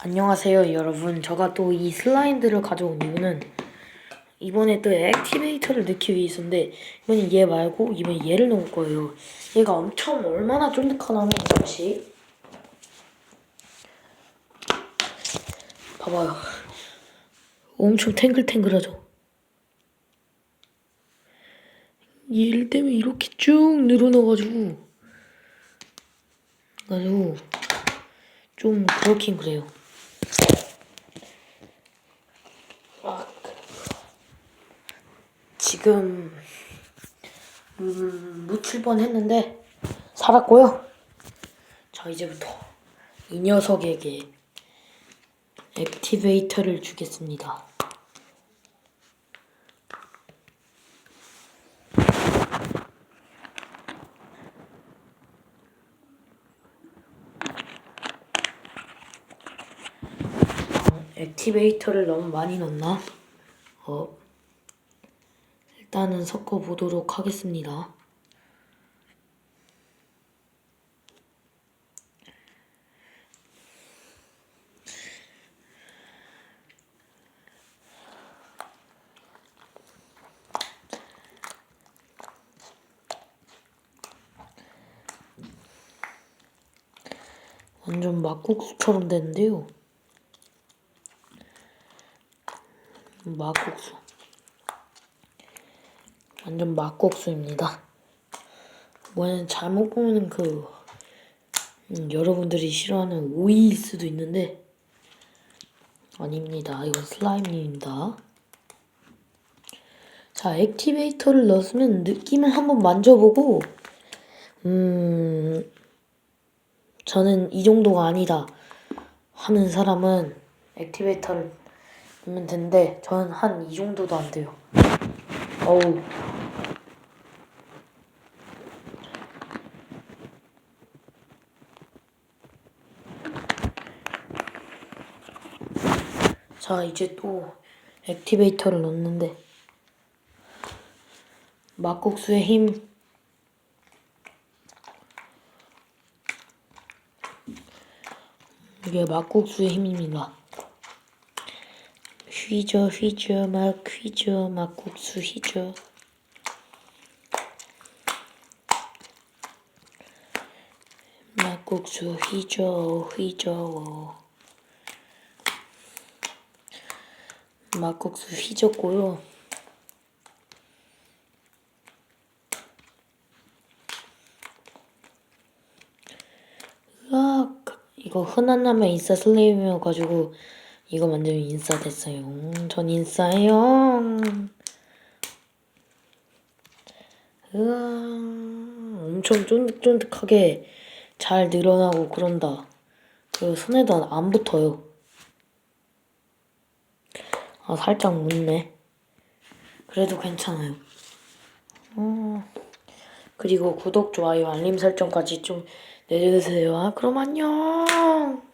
안녕하세요 여러분. 제가 또 이 슬라이드를 가져온 이유는 이번에 또 액티베이터를 넣기 위해서인데 이번엔 얘 말고 이번엔 얘를 넣을 거예요. 얘가 엄청 얼마나 쫀득하냐면 잠시. 봐봐요. 엄청 탱글탱글하죠? 얘를 때문에 이렇게 쭉 늘어나가지고 가지고 좀 그렇긴 그래요 지금 음, 묻힐 뻔했는데 살았고요. 자 이제부터 이 녀석에게 액티베이터를 주겠습니다. 어, 액티베이터를 너무 많이 넣나? 어. 일단은 섞어 보도록 하겠습니다. 완전 막국수처럼 됐는데요. 막국수. 완전 막국수입니다. 뭐냐면 잘못 보면 그 음, 여러분들이 싫어하는 오이일 수도 있는데 아닙니다. 이건 슬라임입니다. 자, 액티베이터를 넣었으면 느낌을 한번 만져보고 음 저는 이 정도가 아니다 하는 사람은 액티베이터를 넣으면 되는데 저는 한 이 정도도 안 돼요. 어우. 자, 이제 또 액티베이터를 넣는데 막국수의 힘 이게 막국수의 힘입니다. 휘저 휘저 막 휘저 막 국수 휘저 막국수 휘저 휘저 막국수 휘졌고요. 으악 이거 흔한 라면 인싸 슬레임이어가지고 이거 만들면 인싸 됐어요. 음, 전 인싸예요. 으아 엄청 쫀득쫀득하게 잘 늘어나고 그런다. 그리고 손에도 안 붙어요. 아 살짝 묻네. 그래도 괜찮아요. 음, 그리고 구독, 좋아요, 알림 설정까지 좀 내려주세요. 아, 그럼 안녕.